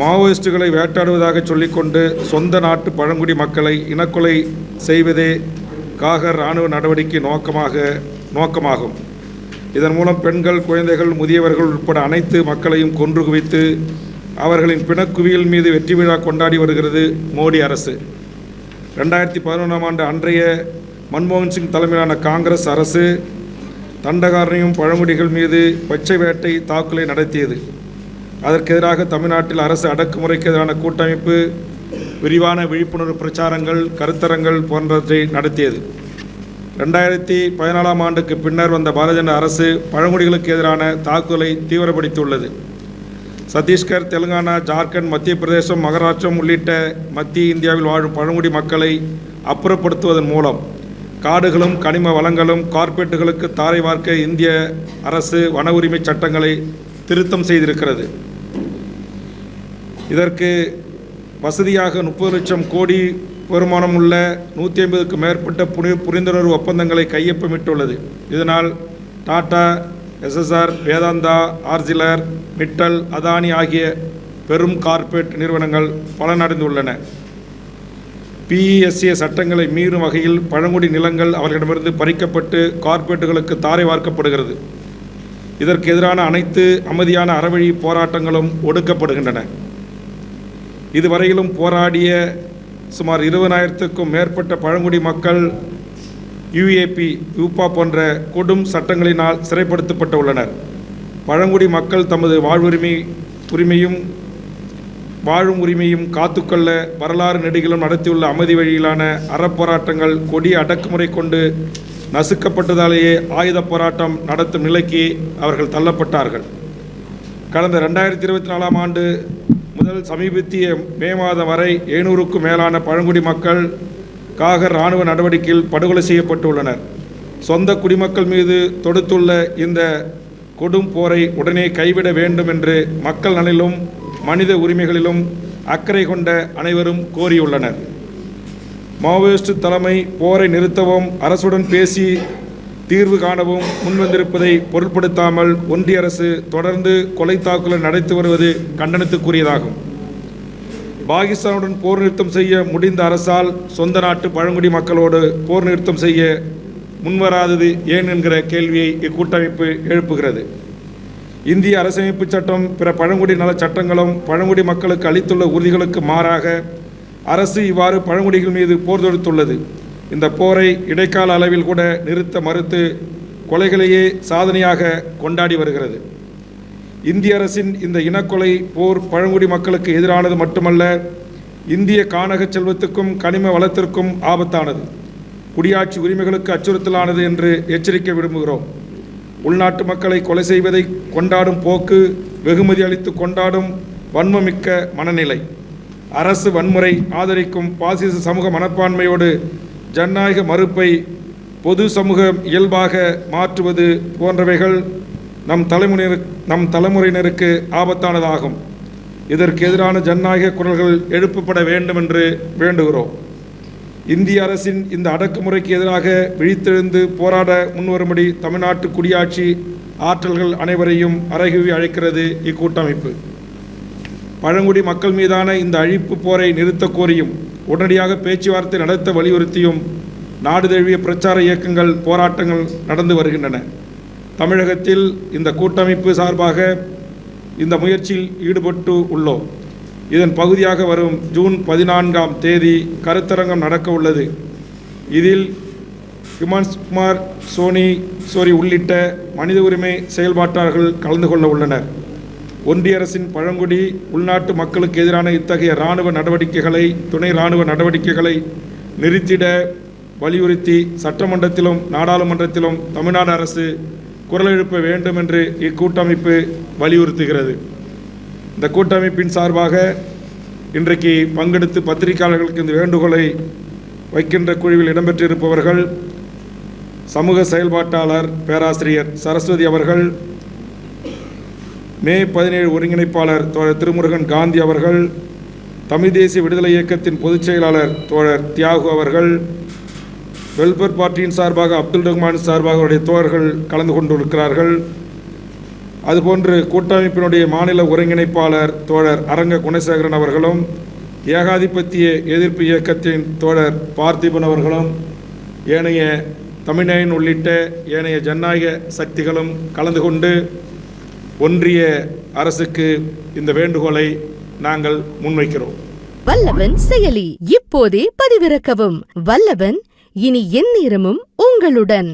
மாவோயிஸ்டுகளை வேட்டாடுவதாக சொல்லிக்கொண்டு சொந்த நாட்டு பழங்குடி மக்களை இனக்கொலை செய்வதே காகர் இராணுவ நடவடிக்கை நோக்கமாக நோக்கமாகும். இதன் மூலம் பெண்கள் குழந்தைகள் முதியவர்கள் உட்பட அனைத்து மக்களையும் கொன்று குவித்து அவர்களின் பிணக்குவியல் மீது வெற்றி விழா கொண்டாடி வருகிறது மோடி அரசு. ரெண்டாயிரத்தி பதினொன்றாம் ஆண்டு அன்றைய மன்மோகன் சிங் தலைமையிலான காங்கிரஸ் அரசு தண்டகாரனையும் பழங்குடிகள் மீது பச்சை வேட்டை தாக்குதலை நடத்தியது. அதற்கு எதிராக தமிழ்நாட்டில் அரசு அடக்குமுறைக்கு எதிரான கூட்டமைப்பு விரிவான விழிப்புணர்வு பிரச்சாரங்கள் கருத்தரங்கள் போன்றவற்றை நடத்தியது. ரெண்டாயிரத்தி பதினாலாம் ஆண்டுக்கு பின்னர் வந்த பாரதிய ஜனதா அரசு பழங்குடிகளுக்கு எதிரான தாக்குதலை தீவிரப்படுத்தியுள்ளது. சத்தீஸ்கர் தெலுங்கானா ஜார்க்கண்ட் மத்திய பிரதேசம் மகாராஷ்டிரம் உள்ளிட்ட மத்திய இந்தியாவில் வாழும் பழங்குடி மக்களை அப்புறப்படுத்துவதன் மூலம் காடுகளும் கனிம வளங்களும் கார்ப்பரேட்டுகளுக்கு தாரை வார்க்க இந்திய அரசு வன உரிமை சட்டங்களை திருத்தம் செய்திருக்கிறது. இதற்கு வசதியாக முப்பது லட்சம் கோடி வருமானம் உள்ள நூற்றி ஐம்பதுக்கு மேற்பட்ட புனி புரிந்துணர்வு ஒப்பந்தங்களை கையொப்பமிட்டுள்ளது. இதனால் டாடா எஸ்எஸ்ஆர் வேதாந்தா ஆர்ஜிலர் மிட்டல் அதானி ஆகிய பெரும் கார்ப்பரேட் நிறுவனங்கள் பலனடைந்துள்ளன. பிஇஎஸ்ஏ சட்டங்களை மீறும் வகையில் பழங்குடி நிலங்கள் அவர்களிடமிருந்து பறிக்கப்பட்டு கார்ப்பரேட்டுகளுக்கு தாரை வார்க்கப்படுகிறது. இதற்கு எதிரான அனைத்து அமைதியான அறவழி போராட்டங்களும் ஒடுக்கப்படுகின்றன. இதுவரையிலும் போராடிய சுமார் இருபதாயிரத்துக்கும் மேற்பட்ட பழங்குடி மக்கள் யுஏபி யூப்பா போன்ற கொடும் சட்டங்களினால் சிறைப்படுத்தப்பட்டு உள்ளனர் பழங்குடி மக்கள் தமது வாழ்வுரிமை உரிமையும் வாழும் உரிமையும் காத்துக்கொள்ள வரலாறு நெடுகிலும் நடத்தியுள்ள அமைதி வழியிலான அறப்போராட்டங்கள் கொடிய அடக்குமுறை கொண்டு நசுக்கப்பட்டதாலேயே ஆயுத போராட்டம் நடத்தும் நிலைக்கு அவர்கள் தள்ளப்பட்டார்கள். கடந்த ரெண்டாயிரத்தி இருபத்தி நாலாம் ஆண்டு முதல் சமீபத்திய மே மாதம் வரை எழுநூறுக்கும் மேலான பழங்குடி மக்கள் காக இராணுவ நடவடிக்கையில் படுகொலை செய்யப்பட்டுள்ளனர். சொந்த குடிமக்கள் மீது தொடுத்துள்ள இந்த கொடும் போரை உடனே கைவிட வேண்டும் என்று மக்கள் நலனிலும் மனித உரிமைகளிலும் அக்கறை கொண்ட அனைவரும் கோரியுள்ளனர். மாவோயிஸ்ட் தலைமை போரை நிறுத்தவும் அரசுடன் பேசி தீர்வு காணவும் முன்வந்திருப்பதை பொருட்படுத்தாமல் ஒன்றிய அரசு தொடர்ந்து கொலை தாக்குதல் நடத்தி வருவது கண்டனத்துக்குரியதாகும். பாகிஸ்தானுடன் போர் நிறுத்தம் செய்ய முடிந்த அரசால் சொந்த நாட்டு பழங்குடி மக்களோடு போர் நிறுத்தம் செய்ய முன்வராதது ஏன் என்கிற கேள்வியை இக்கூட்டமைப்பு எழுப்புகிறது. இந்திய அரசமைப்பு சட்டம் பிற பழங்குடி நல சட்டங்களும் பழங்குடி மக்களுக்கு அளித்துள்ள உறுதிகளுக்கு மாறாக அரசு இவ்வாறு பழங்குடிகள் மீது போர் தொடுத்துள்ளது. இந்த போரை இடைக்கால அளவில் கூட நிறுத்த மறுத்து கொலைகளையே சாதனையாக கொண்டாடி வருகிறது. இந்திய அரசின் இந்த இனக்கொலை போர் பழங்குடி மக்களுக்கு எதிரானது மட்டுமல்ல இந்திய கானக செல்வத்துக்கும் கனிம வளத்திற்கும் ஆபத்தானது. குடியாட்சி உரிமைகளுக்கு அச்சுறுத்தலானது என்று எச்சரிக்க விரும்புகிறோம் உள்நாட்டு மக்களை கொலை செய்வதை கொண்டாடும் போக்கு வெகுமதி அளித்து கொண்டாடும் வன்மமிக்க மனநிலை. அரசு வன்முறை ஆதரிக்கும் பாசிச சமூக மனப்பான்மையோடு ஜனநாயக மறுப்பை பொது சமூகம் இயல்பாக மாற்றுவது போன்றவைகள் நம் தலைமுறையினர் நம் தலைமுறையினருக்கு ஆபத்தானதாகும். இதற்கு எதிரான ஜனநாயக குரல்கள் எழுப்பப்பட வேண்டும் என்று வேண்டுகிறோம். இந்திய அரசின் இந்த அடக்குமுறைக்கு எதிராக விழித்தெழுந்து போராட முன்வரும்படி தமிழ்நாட்டு குடியாட்சி ஆற்றல்கள் அனைவரையும் அறைகூவி அழைக்கிறது இக்கூட்டமைப்பு. பழங்குடி மக்கள் மீதான இந்த அழிப்பு போரை நிறுத்தக் கோரியும் உடனடியாக பேச்சுவார்த்தை நடத்த வலியுறுத்தியும் நாடு தழுவிய பிரச்சார இயக்கங்கள் போராட்டங்கள் நடந்து வருகின்றன. தமிழகத்தில் இந்த கூட்டமைப்பு சார்பாக இந்த முயற்சியில் ஈடுபட்டு உள்ளோம். இதன் பகுதியாக வரும் ஜூன் பதினான்காம் தேதி கருத்தரங்கம் நடக்க உள்ளது. இதில் ஹிமான்ஸ் குமார் சோனி சோரி உள்ளிட்ட மனித உரிமை செயல்பாட்டாளர்கள் கலந்து கொள்ள உள்ளனர். ஒன்றிய அரசின் பழங்குடி உள்நாட்டு மக்களுக்கு எதிரான இத்தகைய இராணுவ நடவடிக்கைகளை துணை இராணுவ நடவடிக்கைகளை நிறுத்திட வலியுறுத்தி சட்டமன்றத்திலும் நாடாளுமன்றத்திலும் தமிழ்நாடு அரசு குரல் எழுப்ப வேண்டும் என்று இக்கூட்டமைப்பு வலியுறுத்துகிறது. இந்த கூட்டமைப்பின் சார்பாக இன்றைக்கு பங்கெடுத்து பத்திரிகையாளர்களுக்கு இந்த வேண்டுகோளை வைக்கின்ற குழுவில் இடம்பெற்றிருப்பவர்கள் சமூக செயல்பாட்டாளர் பேராசிரியர் சரஸ்வதி அவர்கள் மே பதினேழு ஒருங்கிணைப்பாளர் தோழர் திருமுருகன் காந்தி அவர்கள் தமிழ் தேசிய விடுதலை இயக்கத்தின் பொதுச் செயலாளர் தோழர் தியாகு அவர்கள் வெல்பர் பார்ட்டியின் சார்பாக அப்துல் ரஹ்மான் சார்பாக அவருடைய தோழர்கள் கலந்து கொண்டிருக்கிறார்கள். அதுபோன்று கூட்டமைப்பினுடைய மாநில ஒருங்கிணைப்பாளர் தோழர் அரங்க குணசேகரன் அவர்களும் ஏகாதிபத்திய எதிர்ப்பு இயக்கத்தின் தோழர் பார்த்திபன் அவர்களும் ஏனைய தமிழ்நாயன் உள்ளிட்ட ஏனைய ஜனநாயக சக்திகளும் கலந்து கொண்டு ஒன்றிய அரசுக்கு இந்த வேண்டுகோளை நாங்கள் முன்வைக்கிறோம். வல்லவன் செயலி இப்போதே பதிவிறக்கவும். வல்லவன் இனி எந்நேரமும் உங்களுடன்.